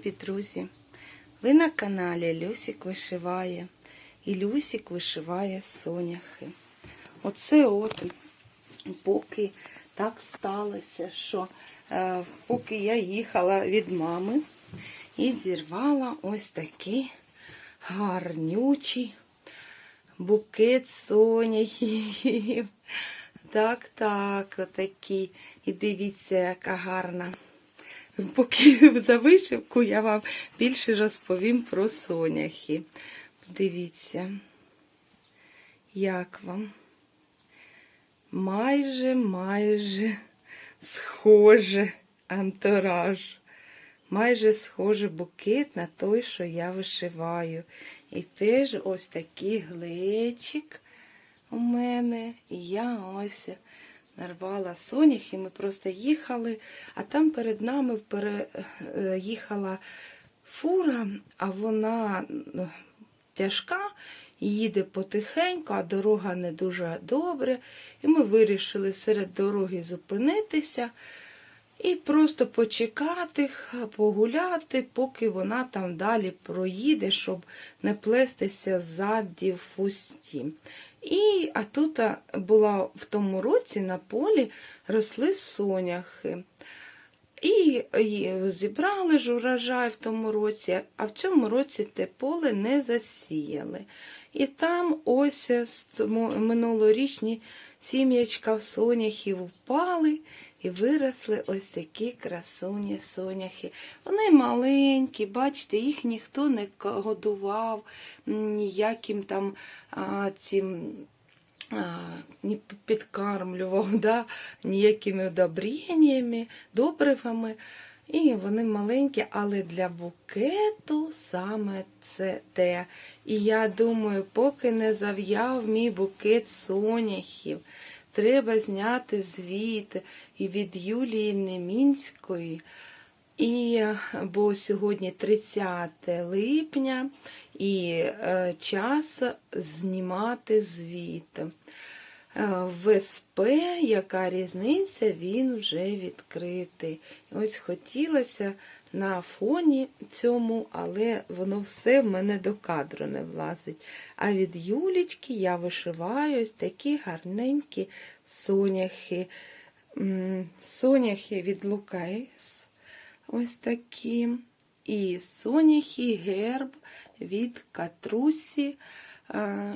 Любі друзі! Ви на каналі Люсік вишиває. І Люсік вишиває соняхи. Оце от, поки так сталося, що е, поки я їхала від мами і зірвала ось такий гарнючий букет соняхів. Так, так, отакий. І дивіться, яка гарна. Поки за вишивку я вам більше розповім про соняхи. Дивіться, як вам? Майже, майже схоже антураж. Майже схоже букет на той, що я вишиваю. І теж ось такий глечик у мене. І я ось нарвала сонях, і ми просто їхали, а там перед нами їхала фура, а вона ну, тяжка, їде потихеньку, а дорога не дуже добре. І ми вирішили серед дороги зупинитися і просто почекати, погуляти, поки вона там далі проїде, щоб не плестися ззаді в фусті. І, а тут була в тому році на полі росли соняхи. І, зібрали ж урожай в тому році, а в цьому році те поле не засіяли. І там ось минулорічні сім'ячка соняхів впали і виросли ось такі красуні соняхи. Вони маленькі, бачите, їх ніхто не годував, ніяким там а, цим. Не підкармлював, да, ніякими удобреннями, добривами. І вони маленькі, але для букету саме це те. І я думаю, поки не зав'яв мій букет соняхів, треба зняти звіт і від Юлії Немінської. І, бо сьогодні 30 липня і е, час знімати звіт. Е, в СП, яка різниця, він вже відкритий. Ось хотілося на фоні цьому, але воно все в мене до кадру не влазить. А від Юлічки я вишиваю ось такі гарненькі соняхи. Соняхи від Лукаїс. Ось такі. І соняхи герб від Катрусі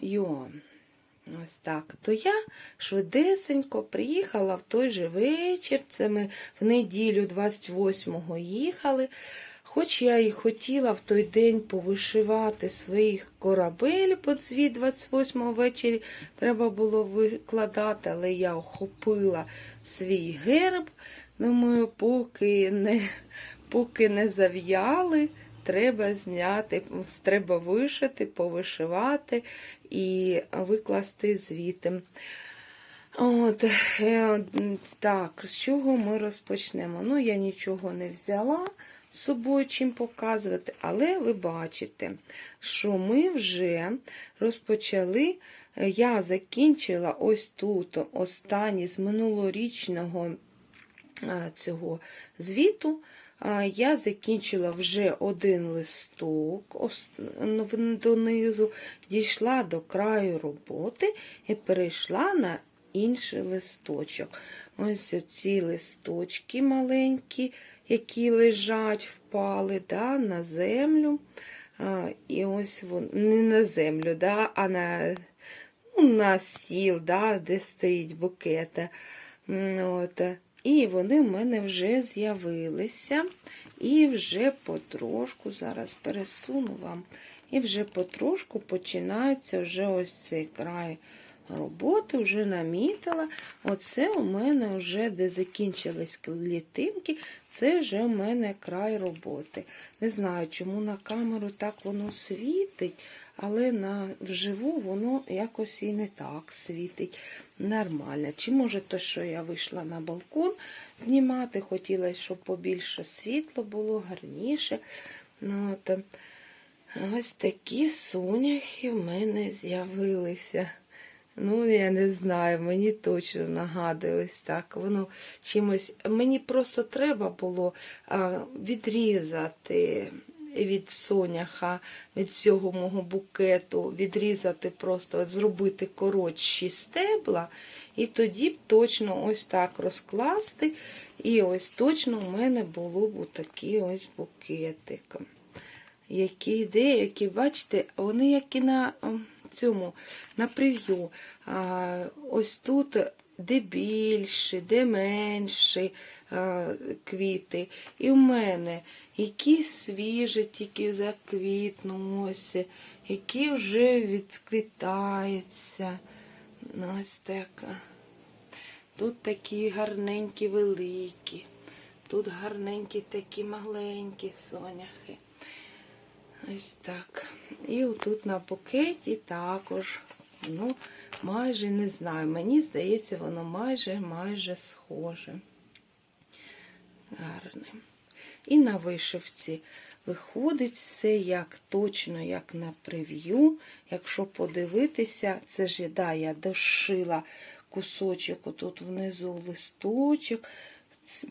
Йон. Ось так. То я швидесенько приїхала в той же вечір. Це ми в неділю 28-го їхали. Хоч я і хотіла в той день повишивати своїх корабель по звіт 28-го ввечері, треба було викладати, але я охопила свій герб. Думаю, поки не, поки не зав'яли, треба зняти, треба вишити, повишивати і викласти звітом. От, е, Так, з чого ми розпочнемо? Ну, я нічого не взяла з собою чим показувати, але ви бачите, що ми вже розпочали. Я закінчила ось тут останній з минулорічного цього звіту. Я закінчила вже один листок донизу, дійшла до краю роботи і перейшла на інший листочок. Ось ці листочки маленькі, які лежать, впали да, на землю. І ось вони не на землю, да, а на ну, на сіл, да, де стоїть букета. От. І вони в мене вже з'явилися. І вже потрошку, зараз пересуну вам, і вже потрошку починається вже ось цей край роботи, вже намітила. Оце у мене вже, де закінчились клітинки, це вже у мене край роботи. Не знаю, чому на камеру так воно світить, але на вживу воно якось і не так світить нормально. Чи може то, що я вийшла на балкон знімати, хотілося, щоб побільше світло було, гарніше. Ну, от, Ось такі соняхи в мене з'явилися. Ну, я не знаю, мені точно нагадує ось так. Воно чимось. Мені просто треба було а, відрізати від соняха, від всього мого букету, відрізати просто, зробити коротші стебла, і тоді б точно ось так розкласти. І ось точно у мене було б такий ось букетик. Які деякі, бачите, вони як і на цьому, на прев'ю. Ось тут де більші, де менші квіти. І в мене які свіжі тільки заквітну, які вже відквітаються. Ось так. Тут такі гарненькі великі, тут гарненькі такі маленькі соняхи. Ось так. І отут на букеті також, ну, майже не знаю. Мені здається, воно майже майже схоже. Гарне. І на вишивці виходить все як точно, як на прев'ю. Якщо подивитися, це ж да, я дошила кусочок, отут внизу листочок,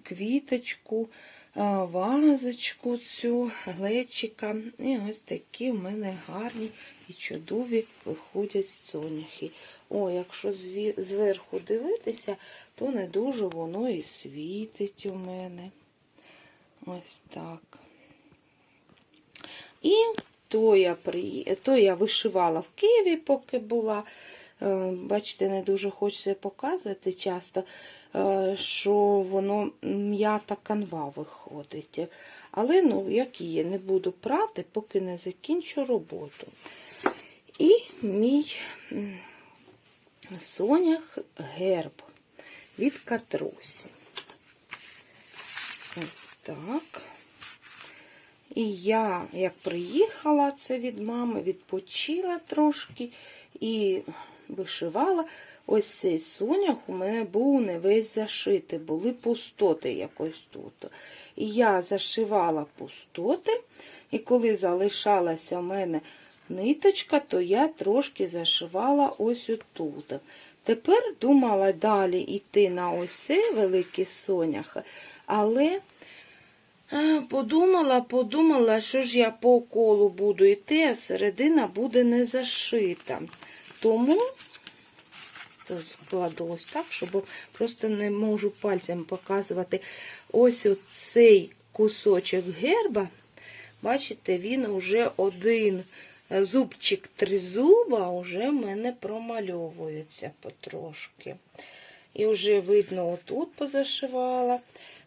квіточку, вазочку цю, глечика. І ось такі в мене гарні і чудові виходять соняхи. О, якщо зверху дивитися, то не дуже воно і світить у мене. Ось так. І то я, при... то я вишивала в Києві, поки була. Е, Бачите, не дуже хочеться показувати часто, е, що воно м'ята канва виходить. Але, ну, як є, не буду прати, поки не закінчу роботу. І мій сонях герб від катрусі. Так. І я, як приїхала це від мами, відпочила трошки і вишивала. Ось цей сонях у мене був не весь зашитий, були пустоти якось тут. І я зашивала пустоти, і коли залишалася в мене ниточка, то я трошки зашивала ось отут. Тепер думала далі йти на ось цей великий сонях, але Подумала, подумала, що ж я по колу буду йти, а середина буде не зашита. Тому складу ось так, щоб просто не можу пальцем показувати. Ось цей кусочок герба, бачите, він вже один зубчик тризуба вже в мене промальовується потрошки. І вже видно, отут позашивала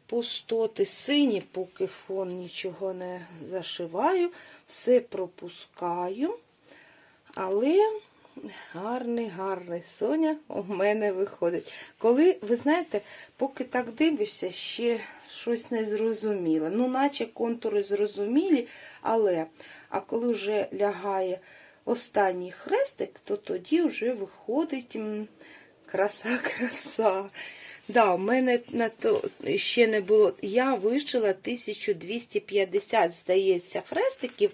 пустоти. Сині, поки фон нічого не зашиваю, все пропускаю. Але гарний, гарний соня у мене виходить. Коли, ви знаєте, поки так дивишся, ще щось не зрозуміло. Ну, наче контури зрозумілі, але а коли вже лягає останній хрестик, то тоді вже виходить краса-краса. Да, у мене на то ще не було. Я вишила 1250, здається, хрестиків.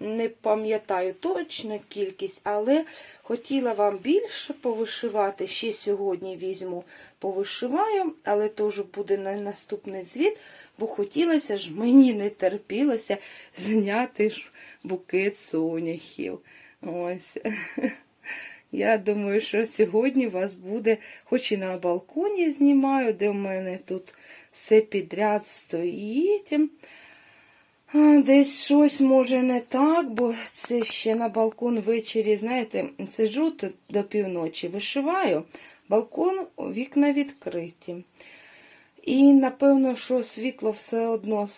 Не пам'ятаю точно кількість, але хотіла вам більше повишивати. Ще сьогодні візьму, повишиваю, але теж буде на наступний звіт, бо хотілося ж, мені не терпілося зняти ж букет соняхів. Ось. Я думаю, що сьогодні вас буде, хоч і на балконі знімаю, де в мене тут все підряд стоїть. Десь щось може не так, бо це ще на балкон ввечері, знаєте, сижу тут до півночі, вишиваю, балкон, вікна відкриті. І, напевно, що світло все одно,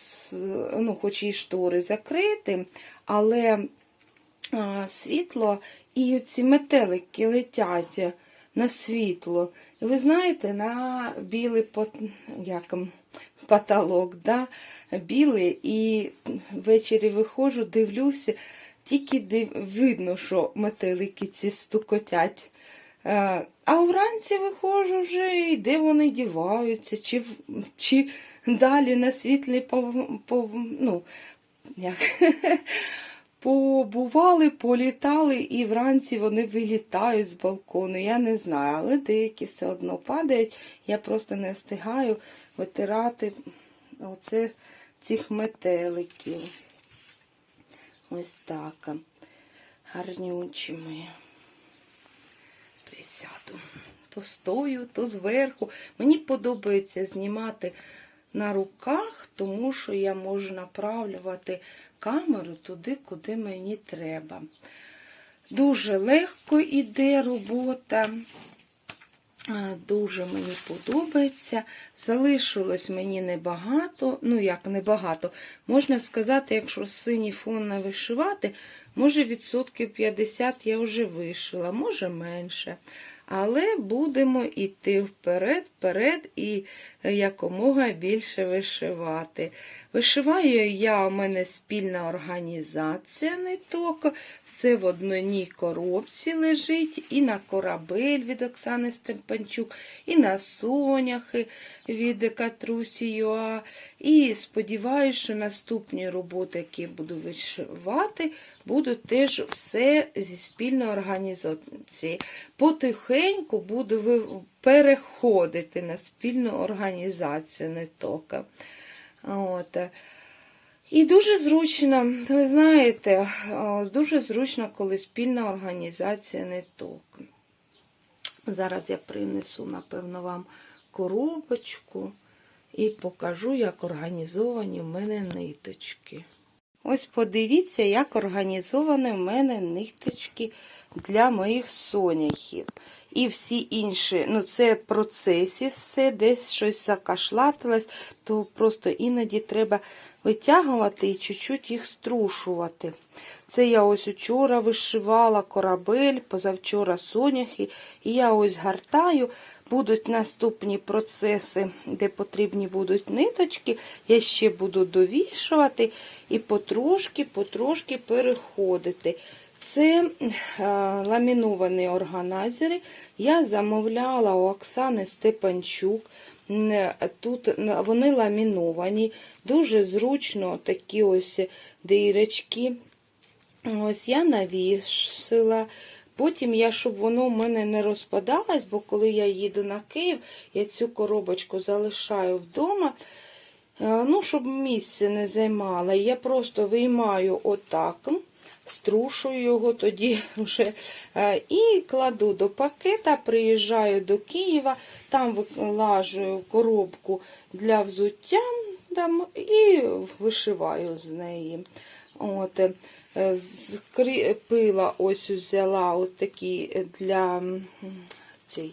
ну, хоч і штори закриті, але світло і ці метелики летять на світло. І ви знаєте, на білий пот... як, потолок, да? білий, і ввечері виходжу, дивлюся, тільки див... видно, що метелики ці стукотять. А вранці виходжу вже, і де вони діваються, чи чи далі на світлі пов... Пов... ну, як... побували, політали, і вранці вони вилітають з балкону. Я не знаю, але деякі все одно падають. Я просто не встигаю витирати оце цих метеликів. Ось так. Гарнючі ми. Присяду. То стою, то зверху. Мені подобається знімати на руках, тому що я можу направлювати камеру туди, куди мені треба. Дуже легко йде робота. Дуже мені подобається. Залишилось мені небагато, ну як небагато. Можна сказати, якщо синій фон не вишивати, може відсотків 50 я вже вишила, може менше. Але будемо йти вперед, вперед і якомога більше вишивати. Вишиваю я, у мене спільна організація ниток. Це в одній коробці лежить, і на корабель від Оксани Степанчук, і на соняхи від Катрусі Юа. І сподіваюся, що наступні роботи, які буду вишивати, будуть теж все зі спільної організації. Потихеньку буду переходити на спільну організацію ниток. От. І дуже зручно, ви знаєте, дуже зручно, коли спільна організація ниток. Зараз я принесу, напевно, вам коробочку і покажу, як організовані в мене ниточки. Ось подивіться, як організовані в мене ниточки для моїх соняхів. І всі інші, ну це в процесі все, десь щось закашлатилось, то просто іноді треба витягувати і чуть-чуть їх струшувати. Це я ось учора вишивала корабель, позавчора соняхи, і я ось гартаю. Будуть наступні процеси, де потрібні будуть ниточки. Я ще буду довішувати і потрошки, потрошки переходити. Це е, ламіновані органайзери. Я замовляла у Оксани Степанчук. Тут вони ламіновані, дуже зручно такі ось дирочки. Ось я навішила. Потім я, щоб воно в мене не розпадалось, бо коли я їду на Київ, я цю коробочку залишаю вдома, е, ну, щоб місце не займала. Я просто виймаю отак, струшую його тоді вже е, і кладу до пакета, приїжджаю до Києва, там виклажую коробку для взуття там, і вишиваю з неї. От, е, скріпила, ось взяла от такі для цей,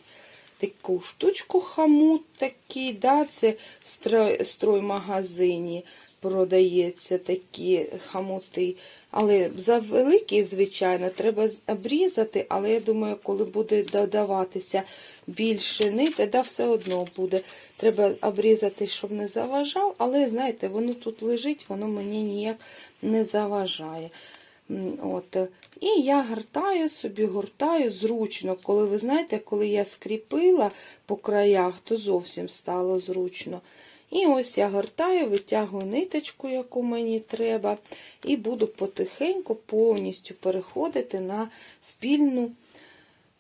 таку штучку хамут такий, да, це строй, строймагазині продається такі хамути. Але за великі, звичайно, треба обрізати, але я думаю, коли буде додаватися більше нити, да все одно буде. Треба обрізати, щоб не заважав, але, знаєте, воно тут лежить, воно мені ніяк не заважає. От. І я гортаю собі, гортаю зручно. Коли ви знаєте, коли я скріпила по краях, то зовсім стало зручно. І ось я гортаю, витягую ниточку, яку мені треба, і буду потихеньку повністю переходити на спільну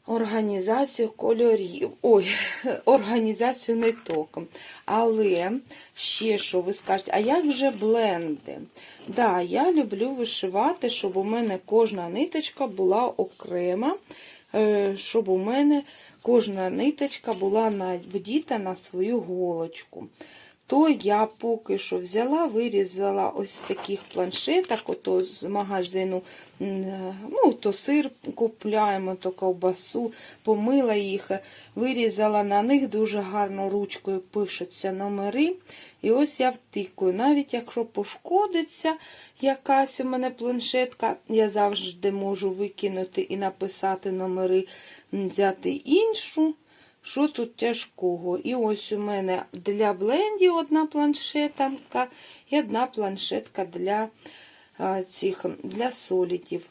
організацію кольорів. Ой, організацію ниток. Але ще що ви скажете, а як же бленди? Да, я люблю вишивати, щоб у мене кожна ниточка була окрема, е, щоб у мене кожна ниточка була вдіта на свою голочку. То я поки що взяла, вирізала ось таких планшеток, ото з магазину, ну, то сир купляємо, то ковбасу, помила їх, вирізала на них дуже гарно ручкою пишуться номери. І ось я втикую. Навіть якщо пошкодиться якась у мене планшетка, я завжди можу викинути і написати номери, взяти іншу. Що тут тяжкого? І ось у мене для блендів одна планшетка і одна планшетка для цих для солідів.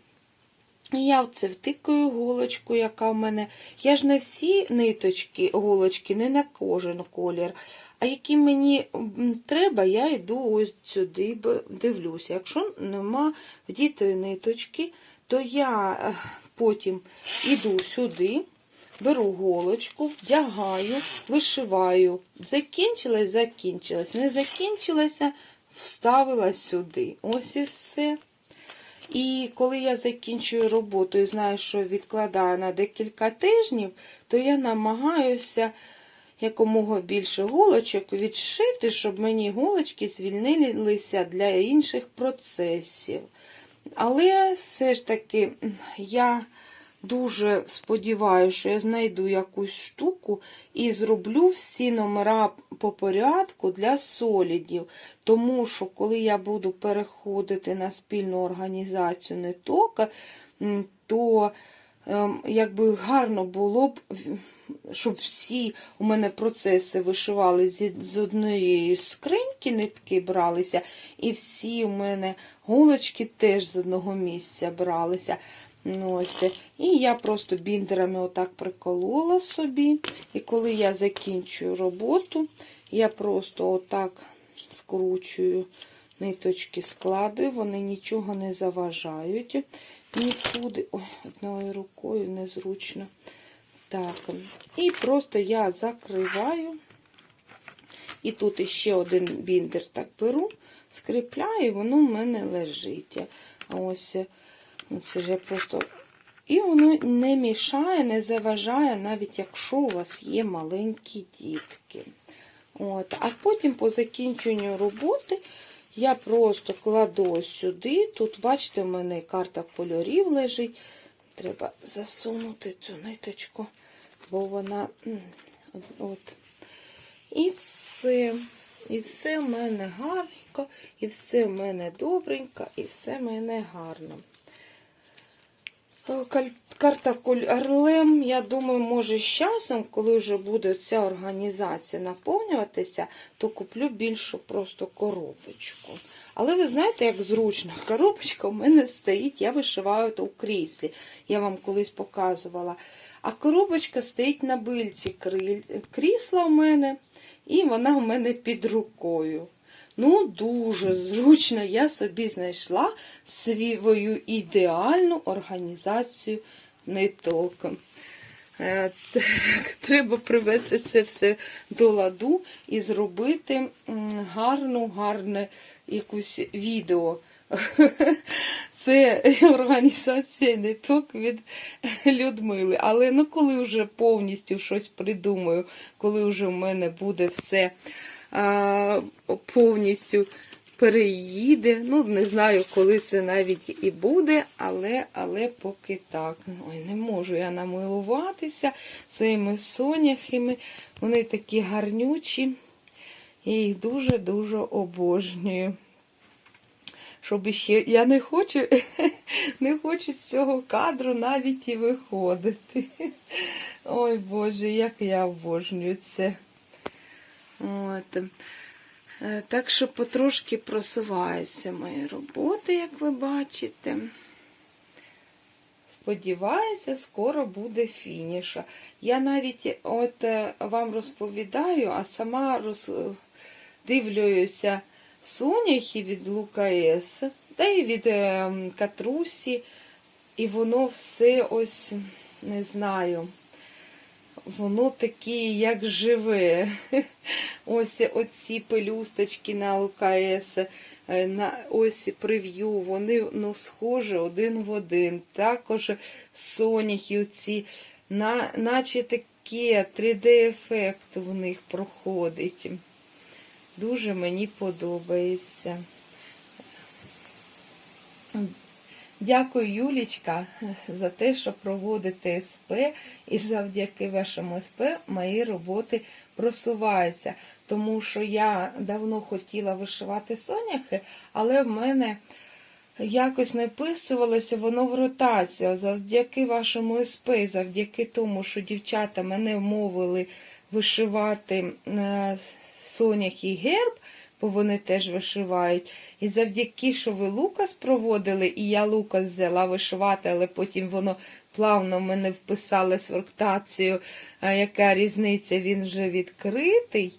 І Я це втикаю голочку, яка в мене. Я ж не всі ниточки, голочки, не на кожен колір. А які мені треба, я йду ось сюди, дивлюся. Якщо нема вдітої ниточки, то я е, потім іду сюди, беру голочку, вдягаю, вишиваю. Закінчилась, закінчилась. Не закінчилася, вставила сюди. Ось і все. І коли я закінчую роботу і знаю, що відкладаю на декілька тижнів, то я намагаюся якомога більше голочок відшити, щоб мені голочки звільнилися для інших процесів. Але все ж таки я дуже сподіваюся, що я знайду якусь штуку і зроблю всі номера по порядку для солідів. Тому що коли я буду переходити на спільну організацію нетока, то ем, якби гарно було б, щоб всі у мене процеси вишивали з однієї скриньки, нитки бралися, і всі у мене голочки теж з одного місця бралися. Ну. І я просто біндерами отак приколола собі. І коли я закінчую роботу, я просто отак скручую ниточки, складую, вони нічого не заважають нікуди. Ой, одною рукою незручно. Так, і просто я закриваю. І тут іще один біндер так беру, скріпляю, і воно в мене лежить. Ось, це я просто. І воно не мішає, не заважає, навіть якщо у вас є маленькі дітки. От. А потім по закінченню роботи я просто кладу сюди. Тут, бачите, в мене карта кольорів лежить. Треба засунути цю ниточку, бо вона от. І все. І все в мене гарненько, і все в мене добренько, і все в мене гарно. Е, Карта Орлем, я думаю, може з часом, коли вже буде ця організація наповнюватися, то куплю більшу просто коробочку. Але ви знаєте, як зручно, коробочка у мене стоїть, я вишиваю то у кріслі. Я вам колись показувала. А коробочка стоїть на бильці крісла у мене, і вона у мене під рукою. Ну, дуже зручно я собі знайшла свою ідеальну організацію ниток. Е, Треба привести це все до ладу і зробити гарну, гарне якусь відео. Це організація ниток від Людмили. Але ну, коли вже повністю щось придумаю, коли вже в мене буде все повністю переїде. Ну, не знаю, коли це навіть і буде, але, але поки так. Ой, не можу я намилуватися цими соняхами. Вони такі гарнючі. Я їх дуже-дуже обожнюю. Щоб ще я не хочу, не хочу з цього кадру навіть і виходити. Ой Боже, як я обожнюю це. От. Е, Так що потрошки просуваються мої роботи, як ви бачите. Сподіваюся, скоро буде фініша. Я навіть от е, вам розповідаю, а сама роз... дивлюся соняхи від Лукаес, та й від е, Катрусі, і воно все ось не знаю. Воно таке, як живе. Ось оці пелюсточки на ЛКС, е, на ось прев'ю, вони ну, схожі один в один. Також соняхи оці, на, наче таке 3D-ефект в них проходить. Дуже мені подобається. Дякую, Юлічка, за те, що проводите СП, і завдяки вашому СП мої роботи просуваються. Тому що я давно хотіла вишивати соняхи, але в мене якось не вписувалося воно в ротацію. Завдяки вашому СП, завдяки тому, що дівчата мене вмовили вишивати е, сонях і герб, бо вони теж вишивають. І завдяки, що ви Лукас проводили, і я Лукас взяла вишивати, але потім воно плавно в мене вписалось в ротацію, а яка різниця, він вже відкритий.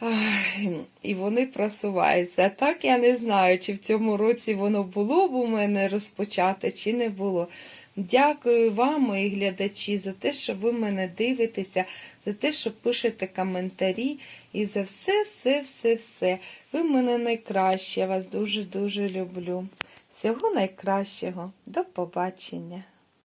Ай, І вони просуваються. А так я не знаю, чи в цьому році воно було б у мене розпочате, чи не було. Дякую вам, мої глядачі, за те, що ви мене дивитеся, за те, що пишете коментарі і за все, все, все, все. Ви мене найкраще. Я вас дуже-дуже люблю. Всього найкращого. До побачення.